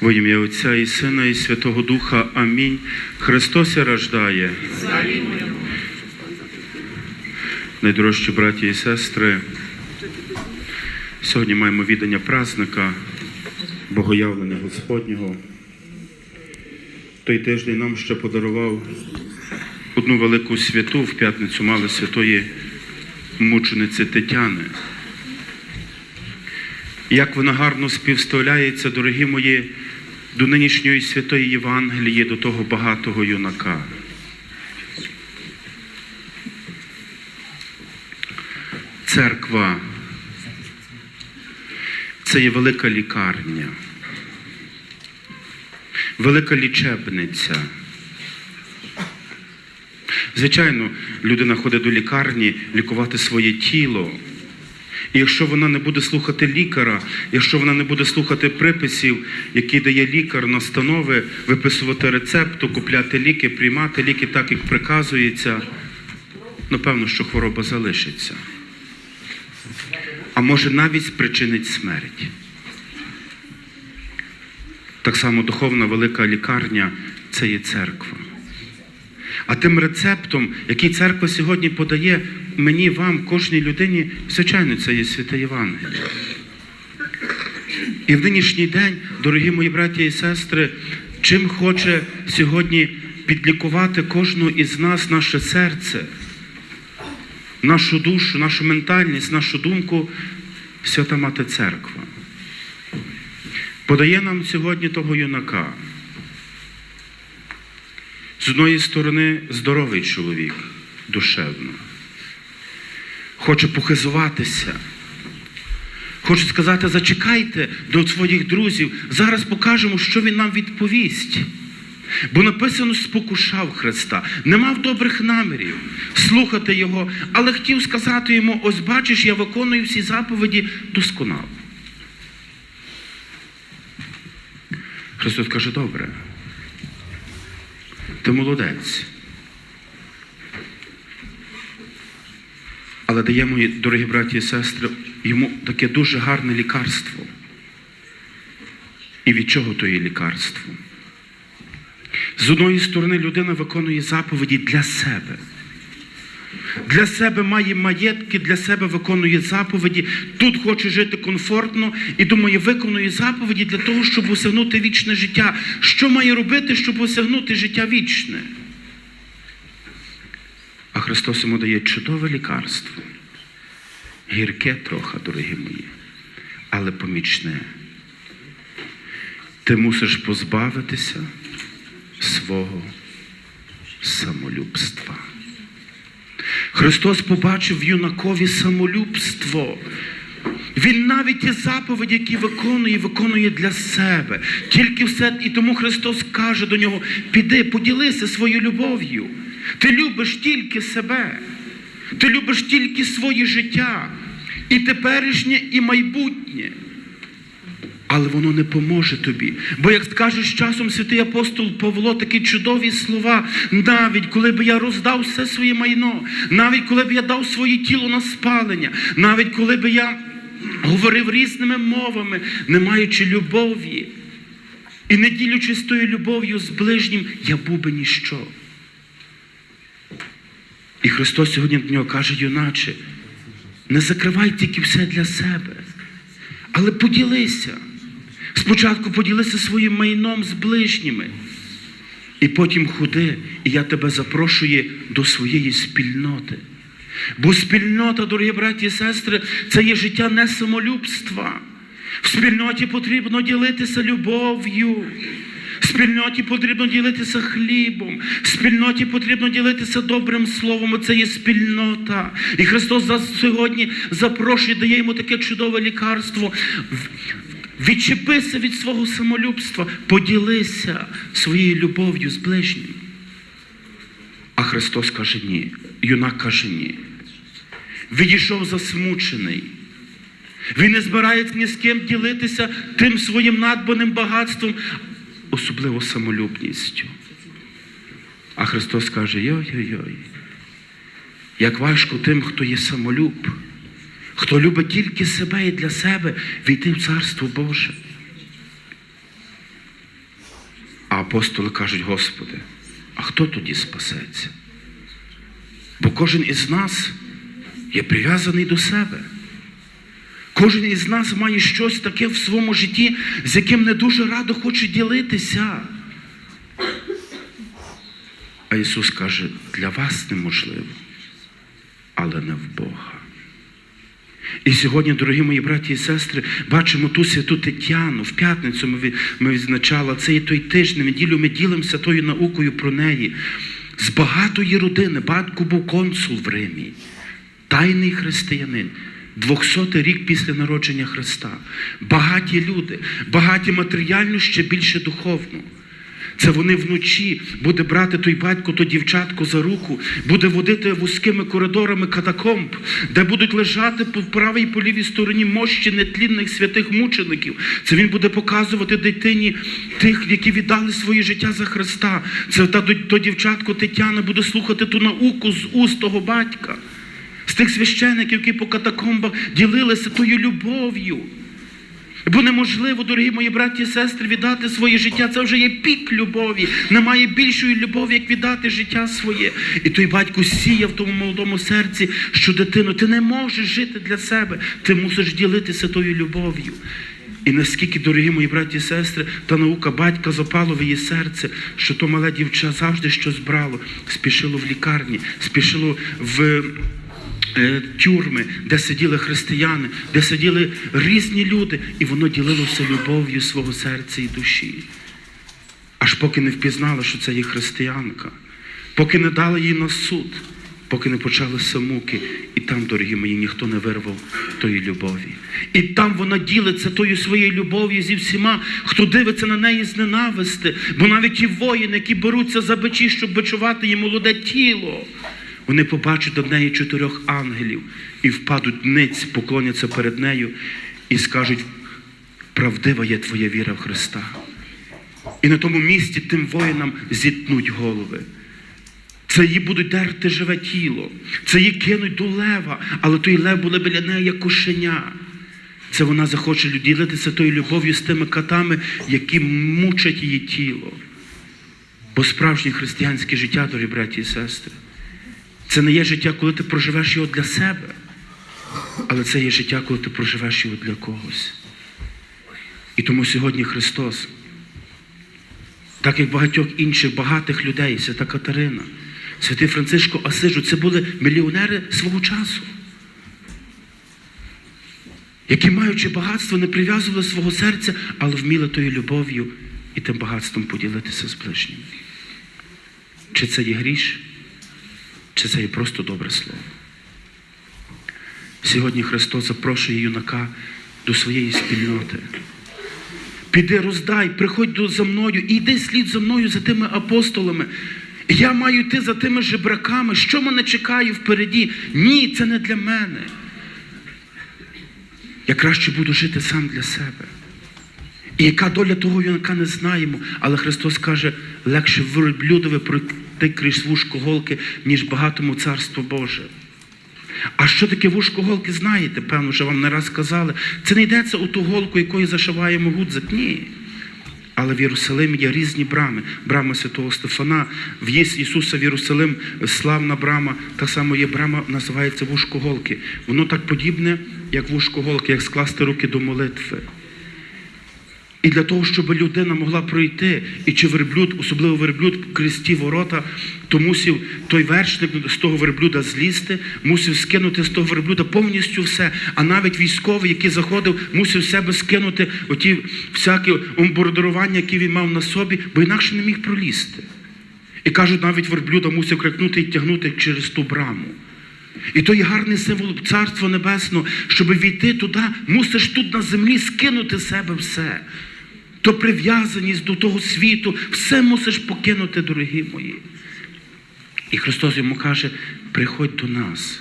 Во ім'я Отця і Сина, і Святого Духа. Амінь. Христос рождає. Найдорожчі браті і сестри. Сьогодні маємо віддання празника, Богоявлення Господнього. Той тиждень нам ще подарував одну велику святу в п'ятницю мали святої мучениці Тетяни. Як вона гарно співставляється, дорогі мої, до нинішньої святої Євангелії, до того багатого юнака. Церква це є велика лікарня, велика лічебниця. Звичайно, людина ходить до лікарні лікувати своє тіло. Якщо вона не буде слухати лікаря, якщо вона не буде слухати приписів, які дає лікар, настанови, виписувати рецепту, купляти ліки, приймати ліки так, як приказується, напевно, що хвороба залишиться. А може навіть спричинить смерть. Так само духовна велика лікарня це є церква. А тим рецептом, який церква сьогодні подає мені, вам, кожній людині, звичайно, це є святе Євангеліє. І в нинішній день, дорогі мої браті і сестри, чим хоче сьогодні підлікувати кожного із нас наше серце, нашу душу, нашу ментальність, нашу думку, свята Мати Церква. Подає нам сьогодні того юнака. З одної сторони, здоровий чоловік душевно. Хоче похизуватися. Хоче сказати, зачекайте до своїх друзів. Зараз покажемо, що він нам відповість. Бо написано, спокушав Христа, не мав добрих намірів слухати Його, але хотів сказати йому: ось бачиш, я виконую всі заповіді досконало. Христос каже, добре. Ти молодець. Але дає мої дорогі браті і сестри, йому таке дуже гарне лікарство. І від чого то є лікарство? З одної сторони, людина виконує заповіді для себе. Для себе має маєтки, для себе виконує заповіді. Тут хоче жити комфортно і думає, виконує заповіді для того, щоб осягнути вічне життя. Що має робити, щоб осягнути життя вічне? Христос йому дає чудове лікарство. Гірке трохи, дорогі мої, але помічне. Ти мусиш позбавитися свого самолюбства. Христос побачив в юнакові самолюбство. Він навіть ті заповіді, які виконує, виконує для себе. Тільки все, і тому Христос каже до нього: піди, поділися своєю любов'ю. Ти любиш тільки себе, ти любиш тільки своє життя, і теперішнє, і майбутнє. Але воно не поможе тобі. Бо, як скаже з часом святий апостол Павло, такі чудові слова, навіть коли б я роздав все своє майно, навіть коли б я дав своє тіло на спалення, навіть коли б я говорив різними мовами, не маючи любові, і не ділючись тою любов'ю з ближнім, я був би ніщо. І Христос сьогодні до нього каже, юначе, не закривай тільки все для себе, але поділися. Спочатку поділися своїм майном з ближніми. І потім ходи, і я тебе запрошую до своєї спільноти. Бо спільнота, дорогі браті і сестри, це є життя не самолюбства. В спільноті потрібно ділитися любов'ю. Спільноті потрібно ділитися хлібом, спільноті потрібно ділитися добрим словом. Це є спільнота. І Христос нас сьогодні запрошує, дає йому таке чудове лікарство. Відчепися від свого самолюбства, поділися своєю любов'ю з ближнім. А Христос каже ні. Юнак каже ні. Відійшов засмучений. Він не збирається ні з ким ділитися тим своїм надбаним багатством, особливо самолюбністю. А Христос каже: йой-йой-йой, як важко тим, хто є самолюб, хто любить тільки себе і для себе, війти в Царство Боже. А апостоли кажуть, Господи, а хто тоді спасеться? Бо кожен із нас є прив'язаний до себе. Кожен із нас має щось таке в своєму житті, з яким не дуже радо хоче ділитися. А Ісус каже, для вас неможливо, але не в Бога. І сьогодні, дорогі мої браті і сестри, бачимо ту святу Тетяну. В п'ятницю ми, ми відзначали цей той тиждень, неділю ми ділимося тою наукою про неї. З багатої родини, батько був консул в Римі, тайний християнин. 200 рік після народження Христа. Багаті люди, багаті матеріально, ще більше духовно. Це вони вночі буде брати той батько, то дівчатку за руку, буде водити вузькими коридорами катакомб, де будуть лежати по правій і по лівій стороні мощі нетлінних святих мучеників. Це він буде показувати дитині тих, які віддали своє життя за Христа. Це та то, дівчатко Тетяна буде слухати ту науку з уст того батька, з тих священиків, які по катакомбах ділилися тою любов'ю. Бо неможливо, дорогі мої браті і сестри, віддати своє життя. Це вже є пік любові. Немає більшої любові, як віддати життя своє. І той батько сіяв в тому молодому серці, що дитину, ти не можеш жити для себе, ти мусиш ділитися тою любов'ю. І наскільки, дорогі мої браті і сестри, та наука батька запала в її серце, що то мале дівча завжди щось брало, спішило в лікарні, спішило в тюрми, де сиділи християни, де сиділи різні люди, і воно ділилося любов'ю свого серця і душі. Аж поки не впізнала, що це є християнка, поки не дала їй на суд, поки не почалися муки, і там, дорогі мої, ніхто не вирвав тої любові. І там вона ділиться тою своєю любов'ю зі всіма, хто дивиться на неї з ненависти, бо навіть ті воїни, які беруться за бичі, щоб бичувати їй молоде тіло. Вони побачать до неї чотирьох ангелів і впадуть ниць, поклоняться перед нею і скажуть: правдива є твоя віра в Христа. І на тому місці тим воїнам зітнуть голови. Це її будуть дерти живе тіло, це її кинуть до лева, але той лев буде біля неї як кошеня. Це вона захоче ділитися тою любов'ю з тими катами, які мучать її тіло. Бо справжнє християнське життя, дорогі браті і сестри, це не є життя, коли ти проживеш його для себе, але це є життя, коли ти проживеш його для когось. І тому сьогодні Христос, так як багатьох інших багатих людей, свята Катерина, святий Францишко Асижу, це були мільйонери свого часу, які, маючи багатство, не прив'язували свого серця, але вміли тою любов'ю і тим багатством поділитися з ближніми. Чи це є гріш? Чи це є просто добре слово? Сьогодні Христос запрошує юнака до своєї спільноти. Піди роздай, приходь за мною і йди слід за мною за тими апостолами. Я маю йти за тими жебраками. Що мене чекає впереді? Ні, це не для мене. Я краще буду жити сам для себе. І яка доля того юнака не знаємо, але Христос каже, легше верблюдове пройти крізь вушко голки, ніж багатому царство Боже. А що таке вушко голки, знаєте, певно, що вам не раз казали. Це не йдеться у ту голку, якою зашиваємо гудзик. Ні. Але в Єрусалимі є різні брами. Брама святого Стефана, в'їзд Ісуса в Єрусалим, славна брама, та сама є брама, називається вушко голки. Воно так подібне, як вушко голки, як скласти руки до молитви. І для того, щоб людина могла пройти, і чи верблюд, особливо верблюд, крізь ті ворота, то мусив той вершник з того верблюда злізти, мусив скинути з того верблюда повністю все. А навіть військовий, який заходив, мусив себе скинути оті всякі омбордерування, які він мав на собі, бо інакше не міг пролізти. І кажуть, навіть верблюда мусив крикнути і тягнути через ту браму. І то є гарний символ Царства Небесного, щоб війти туди, мусиш тут на землі скинути себе все. То прив'язаність до того світу, все мусиш покинути, дорогі мої. І Христос йому каже: приходь до нас.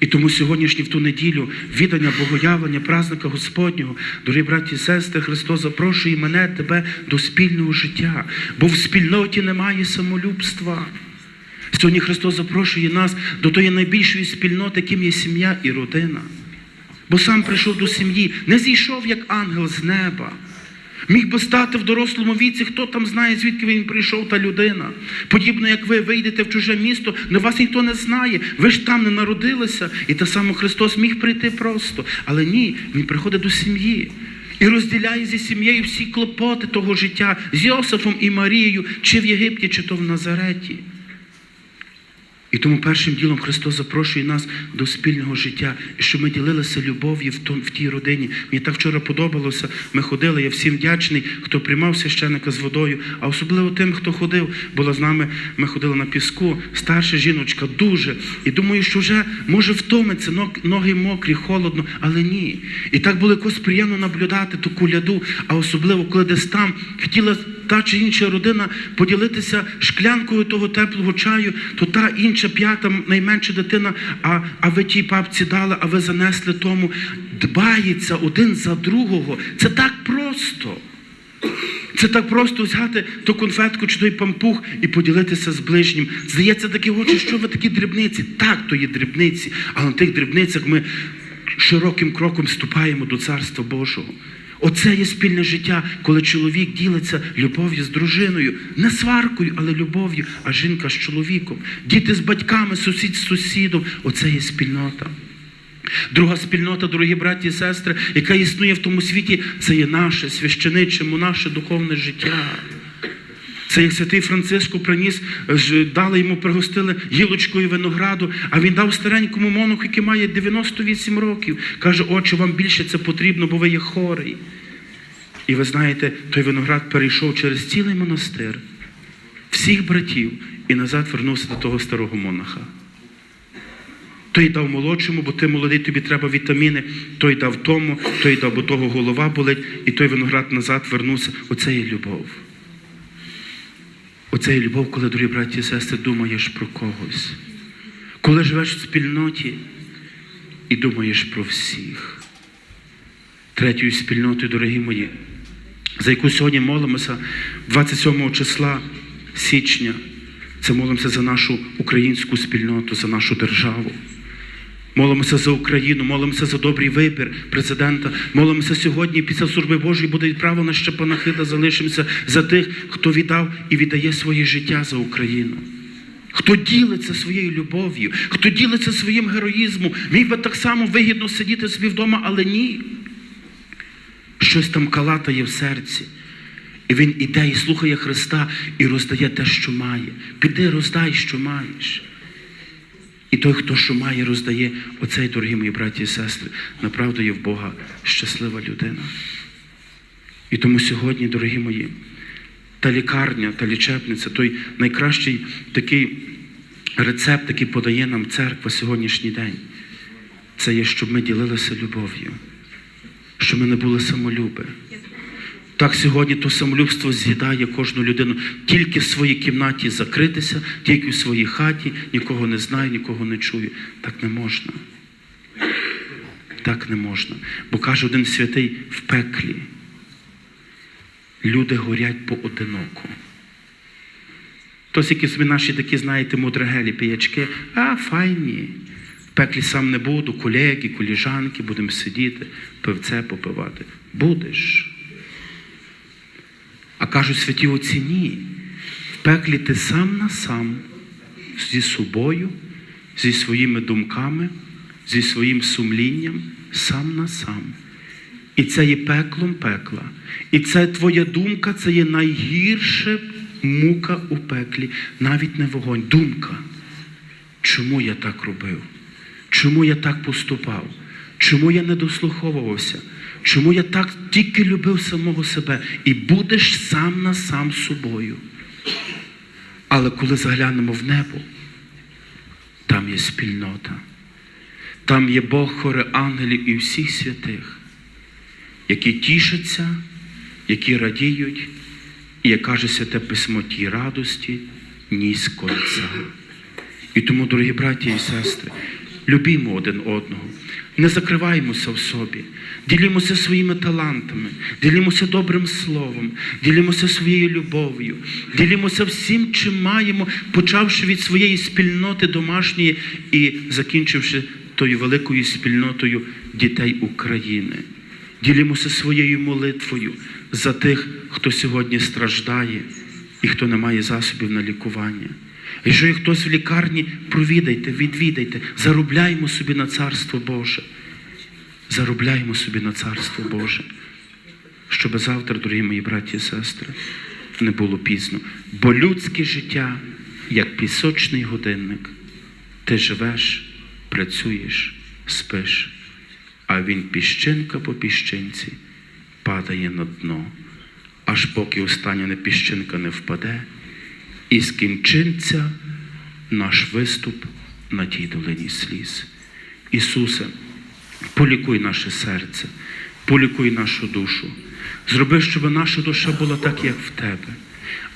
І тому сьогоднішню в ту неділю віддання богоявлення, праздника Господнього, дорогі браті і сестри, Христос запрошує мене, тебе до спільного життя, бо в спільноті немає самолюбства. Сьогодні Христос запрошує нас до тої найбільшої спільноти, яким є сім'я і родина. Бо сам прийшов до сім'ї, не зійшов як ангел з неба. Міг би стати в дорослому віці, хто там знає, звідки він прийшов, та людина. Подібно як ви вийдете в чуже місто, але вас ніхто не знає. Ви ж там не народилися. І те саме Христос міг прийти просто. Але ні, Він приходить до сім'ї. І розділяє зі сім'єю всі клопоти того життя з Йосифом і Марією, чи в Єгипті, чи то в Назареті. І тому першим ділом Христос запрошує нас до спільного життя, і щоб ми ділилися любов'ю в, тій родині. Мені так вчора подобалося. Ми ходили, я всім вдячний, хто приймав священика з водою, а особливо тим, хто ходив, була з нами, ми ходили на піску, старша жіночка дуже. І думаю, що вже може втомиться, ног- ноги мокрі, холодно, але ні. І так було якось приємно наблюдати ту куляду, а особливо, коли десь там хотіла та чи інша родина поділитися шклянкою того теплого чаю, то та інша п'ята найменша дитина, а, а ви тій папці дали, а ви занесли тому. Дбається один за другого. Це так просто. Це так просто взяти ту конфетку чи той пампух і поділитися з ближнім. Здається, такі очі, що ви такі дрібниці. Так, то є дрібниці, але на тих дрібницях ми широким кроком вступаємо до Царства Божого. Оце є спільне життя, коли чоловік ділиться любов'ю з дружиною, не сваркою, але любов'ю, а жінка з чоловіком. Діти з батьками, сусід з сусідом. Оце є спільнота. Друга спільнота, дорогі браті і сестри, яка існує в тому світі, це є наше священичимо, наше духовне життя. Це як святий Франциско приніс, дали йому, пригостили гілочкою винограду, а він дав старенькому монаху, який має 98 років. Каже, отче, вам більше це потрібно, бо ви є хорий. І ви знаєте, той виноград перейшов через цілий монастир, всіх братів, і назад вернувся до того старого монаха. Той дав молодшому, бо ти молодий, тобі треба вітаміни. Той дав тому, той дав, бо того голова болить, і той виноград назад вернувся. Оце є любов. Оце є любов, коли, дорогі браті і сестри, думаєш про когось. Коли живеш в спільноті і думаєш про всіх. Третьою спільнотою, дорогі мої, за яку сьогодні молимося 27 числа січня. Це молимося за нашу українську спільноту, за нашу державу. Молимося за Україну, молимося за добрий вибір президента. Молимося сьогодні після служби Божої буде відправлена ще панахида, залишимося за тих, хто віддав і віддає своє життя за Україну. Хто ділиться своєю любов'ю, хто ділиться своїм героїзмом, міг би так само вигідно сидіти собі вдома, але ні. Щось там калатає в серці. І він іде і слухає Христа і роздає те, що має. Піди, роздай, що маєш. І той, хто що має, роздає, оцей, дорогі мої браті і сестри, направду є в Бога щаслива людина. І тому сьогодні, дорогі мої, та лікарня, та лічебниця, той найкращий такий рецепт, який подає нам церква сьогоднішній день, це є, щоб ми ділилися любов'ю, щоб ми не були самолюби. Так сьогодні то самолюбство з'їдає кожну людину. Тільки в своїй кімнаті закритися, тільки в своїй хаті, нікого не знаю, нікого не чую. Так не можна. Так не можна. Бо каже один святий в пеклі. Люди горять поодиноко. Хтось якісь собі наші такі, знаєте, мудрагелі, піячки, а файні. Пеклі сам не буду, колеги, коліжанки, будемо сидіти, пивце попивати. Будеш. А кажуть святі отці, ні. В пеклі ти сам на сам зі собою, зі своїми думками, зі своїм сумлінням, сам на сам. І це є пеклом пекла. І це твоя думка, це є найгірша мука у пеклі, навіть не вогонь. Думка. Чому я так робив? Чому я так поступав? Чому я не дослуховувався? Чому я так тільки любив самого себе і будеш сам на сам собою? Але коли заглянемо в небо, там є спільнота, там є Бог хоре ангелів і всіх святих, які тішаться, які радіють, і як каже святе письмо тій радості, ні з конця. І тому, дорогі браті і сестри, любімо один одного, не закриваймося в собі, ділімося своїми талантами, ділімося добрим словом, ділімося своєю любов'ю, ділімося всім, чим маємо, почавши від своєї спільноти домашньої і закінчивши тою великою спільнотою дітей України. Ділімося своєю молитвою, за тих, хто сьогодні страждає і хто не має засобів на лікування. Якщо є хтось в лікарні, провідайте, відвідайте, заробляємо собі на Царство Боже. Заробляємо собі на Царство Боже. Щоб завтра, дорогі мої браті і сестри, не було пізно. Бо людське життя, як пісочний годинник, ти живеш, працюєш, спиш, а він піщинка по піщинці падає на дно, аж поки остання піщинка не впаде, і скінчиться наш виступ на тій долині сліз. Ісусе, полікуй наше серце, полікуй нашу душу. Зроби, щоб наша душа була так, як в тебе.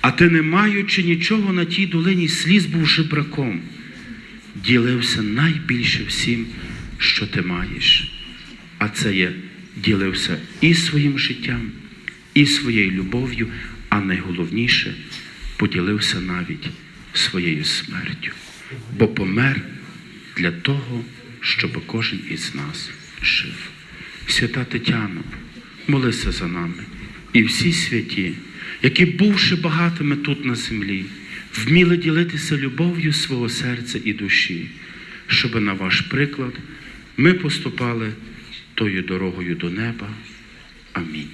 А ти, не маючи нічого на тій долині сліз, був жебраком, ділився найбільше всім, що ти маєш. А це є ділився і своїм життям, і своєю любов'ю, а найголовніше поділився навіть своєю смертю, бо помер для того, щоб кожен із нас жив. Свята Тетяно, молися за нами і всі святі, які, бувши багатими тут на землі, вміли ділитися любов'ю свого серця і душі, щоб на ваш приклад ми поступали тою дорогою до неба. Амінь.